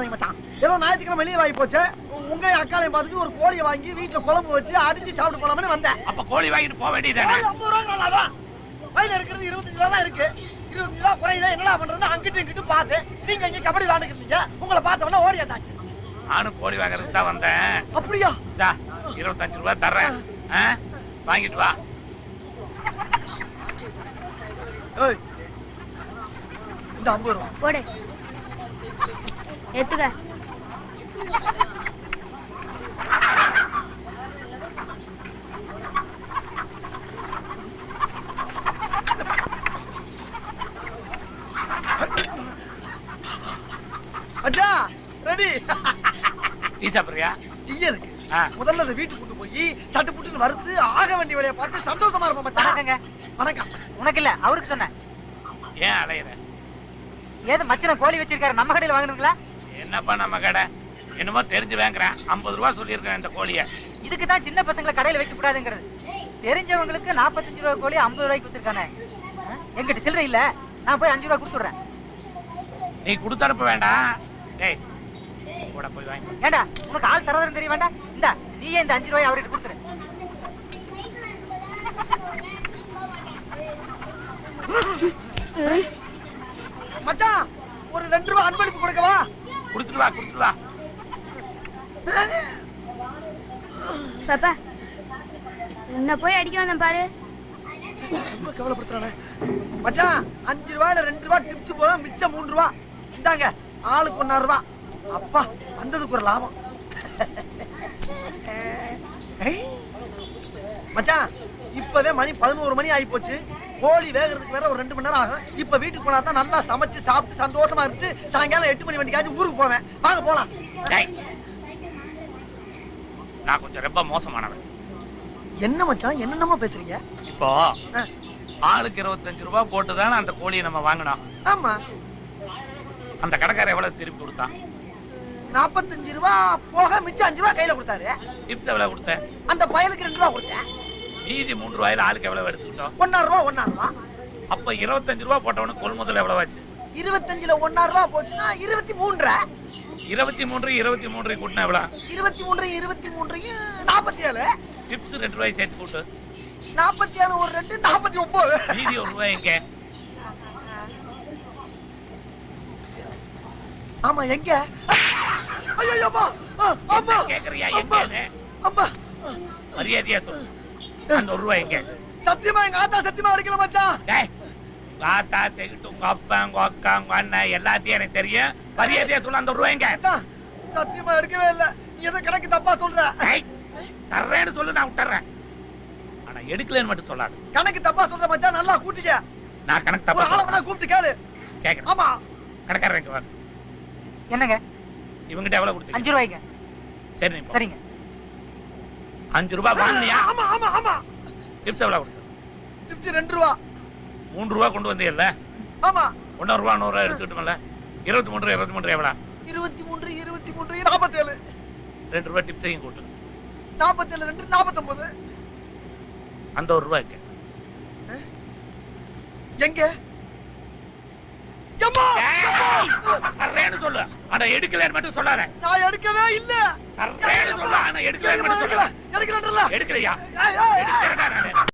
கவலைப்படாதீங்க மச்சான். ஏதோ ஞாயிற்றுக்கிழமை வெளியே வாங்கி போச்சு. உங்க அக்காலையும் பார்த்துட்டு ஒரு கோழியை வாங்கி வீட்டுல குழம்பு வச்சு அடிச்சு சாப்பிட்டு போலாம்னு வந்தேன். அப்ப கோழி வாங்கிட்டு போக வேண்டியதானே கோழி ஐம்பது ரூபா வயல இருக்கிறது இருபத்தஞ்சு ரூபா தான் இருக்கு. இருபத்தஞ்சு ரூபா குறையுதா? என்னடா பண்றது அங்கிட்டு இங்கிட்டு பார்த்து நீங்க இங்க கபடி விளாண்டுக்கிறீங்க உங்களை பார்த்த உடனே ஓடியாட்டாச்சு நானும் கோழி வாங்குறதுக்கு தான் வந்தேன். அப்படியா? இருபத்தஞ்சு ரூபாய் தர்றேன். ஆ? வாங்கிட்டு வா. ஏய் இந்த ஐம்பது ரூபா. எடுத்துக்க. அச்சா ரெடி. டீ சாப்பிடுறியா டீ இருக்கு. முதல்ல வீட்டுக்கு கொண்டு போய் சட்டு புட்டுன்னு வறுத்து ஆக வேண்டிய வேலையை பார்த்து சந்தோஷமா இருப்போம் மச்சான். வணக்கங்க. வணக்கம். உனக்கு இல்ல அவருக்கு சொன்னேன். ஏன் அலையிற? ஏது மச்சன கோழி வச்சிருக்காரு நம்ம கடையில் வாங்குறீங்களா என்னப்பா நம்ம கடை? என்னமோ தெரிஞ்சு வாங்குறேன் ஐம்பது ரூபா சொல்லியிருக்கேன் இந்த கோழிய. இதுக்கு தான் சின்ன பசங்களை கடையில் வைக்க கூடாதுங்கிறது. தெரிஞ்சவங்களுக்கு நாற்பத்தஞ்சு ரூபா கோழி ஐம்பது ரூபாய்க்கு கொடுத்துருக்கானே. எங்கிட்ட சில்லறை இல்ல. நான் போய் அஞ்சு ரூபா கொடுத்துட்றேன். நீ கொடுத்தனுப்ப வேண்டாம். டேய் கூட போய் வாங்கி ஏண்டா உனக்கு ஆள் தரதுன்னு தெரிய வேண்டாம்? இந்தா நீயே இந்த அஞ்சு ரூபாய் அவர்கிட்ட கொடுத்துரு. மச்சான் ஒரு ரெண்டு ரூபா அன்பளிப்பு கொடுக்கவா? கொடுத்துட்டு வா கொடுத்துட்டு வா. பாப்பா உன்னை போய் அடிக்க வந்தேன் பாரு. ரொம்ப கவலைப்படுத்துறானே. மச்சான் அஞ்சு ரூபாயில ரெண்டு ரூபா டிப்ஸ் போதும் மிச்சம் மூணு ரூபா. இந்தாங்க ஆளுக்கு ஒன்னாறு ரூபா. அப்பா வந்ததுக்கு ஒரு லாபம். மச்சான் இப்பவே மணி பதினோரு மணி ஆகி போச்சு கோழி வேகிறதுக்கு வேற ஒரு ரெண்டு மணி நேரம் ஆகும். இப்ப வீட்டுக்கு போனா தான் நல்லா சமைச்சு சாப்பிட்டு சந்தோஷமா இருந்து சாயங்காலம் எட்டு மணி வண்டிக்காச்சும் ஊருக்கு போவேன். வாங்க போலாம். நான் கொஞ்சம் ரொம்ப மோசமானவன். என்ன மச்சான்? என்னென்னமோ பேசுறீங்க? இப்போ ஆளுக்கு இருபத்தஞ்சு ரூபாய் போட்டு தானே அந்த கோழியை நம்ம வாங்கினோம். ஆமா. அந்த கடைக்காரர் எவ்வளவு திருப்பி கொடுத்தான்? நாற்பத்தஞ்சு ரூபா போக மிச்சம் அஞ்சு ரூபா கையில கொடுத்தாரு. டிப்ஸ் எவ்வளவு கொடுத்தேன்? அந்த பயலுக்கு ரெண்டு ரூபா கொடுத்தேன். மீதி மூணு ரூபாயில ஆளுக்கு எவ்வளவு எடுத்துக்கிட்டோம்? ஒன்னாறு ரூபா ஒன்னாறு ரூபா அப்ப இருபத்தஞ்சு ரூபாய் போட்டவனுக்கு கொள்முதல் எவ்வளவு ஆச்சு? இருபத்தஞ்சுல ஒன்னாறு ரூபா போச்சுன்னா இருபத்தி மூன்றரை. இருபத்தி மூன்று இருபத்தி மூன்று கூட்டினா எவ்வளவு? இருபத்தி மூன்று இருபத்தி மூன்றையும் நாற்பத்தி ஏழு டிப்ஸ் ரெண்டு ரூபாய் சேர்த்து போட்டு நாற்பத்தி ஏழு ஒரு ரெண்டு நாற்பத்தி ஒன்பது மீதி ஒரு ரூபாய் எங்க? ஆமா எங்க? ஐயோ அம்மா. அம்மா. கேக்குறியா? எங்கன்னு அம்மா. மரியாதையா சொல்லு. அந்த ஒரு ரூபாய் எங்க? சத்தியமா எங்க ஆத்தா சத்தியமா அடிக்கல மச்சான் டேய் ஆத்தா செகிட்டு உங்க அப்பா உங்க அக்கா உங்க அண்ணன் எல்லாத்தையும் எனக்கு தெரியும். மரியாதையா சொல்லு அந்த ரூபாய் எங்க? சத்தியமா எடுக்கவே இல்ல. நீ எதை கணக்கு தப்பா சொல்ற. தர்றேன்னு சொல்லு நான் விட்டுறேன். ஆனா எடுக்கலன்னு மட்டும் சொல்லாது. கணக்கு தப்பா சொல்ற மச்சான் நல்லா கூட்டிக்க. நான் கணக்கு தப்பா வேணா கூப்பிட்டு கேளு. கேட்கறேன் ஆமா. வா என்னங்க? இவங்கிட்ட எவ்வளவு கொடுத்தீங்க? அஞ்சு ரூபாய்ங்க. சரி. சரிங்க. அஞ்சு ரூபாய் வாங்கினியா? ஆமா ஆமா ஆமா. டிப்ஸ் எவ்வளவு கொடுத்த? டிப்ஸ் ரெண்டு ரூபா. மூணு ரூபா கொண்டு வந்தீங்கல்ல? ஆமா. ஒன்னொரு ரூபா நூறு ரூபா எடுத்துக்கிட்டோம்ல இருபத்தி மூன்று இருபத்தி மூன்று எவ்வளவு? இருபத்தி மூன்று இருபத்தி மூன்று நாற்பத்தி ஏழு ரெண்டு ரூபாய் டிப்ஸையும் கூட்டு நாற்பத்தி ஏழு ரெண்டு நாற்பத்தொன்பது அந்த ஒரு ரூபாய்க்கு. எங்க! தர்றேன்னு சொல்லு. ஆனா எடுக்கலன்னு மட்டும் சொல்லாத. நான் எடுக்கவே இல்ல. தர்றேன்னு சொல்லு. ஆனா எடுக்கலன்னு மட்டும் சொல்லாத. எடுக்கலன்றல. எடுக்கலையா? ஏய்,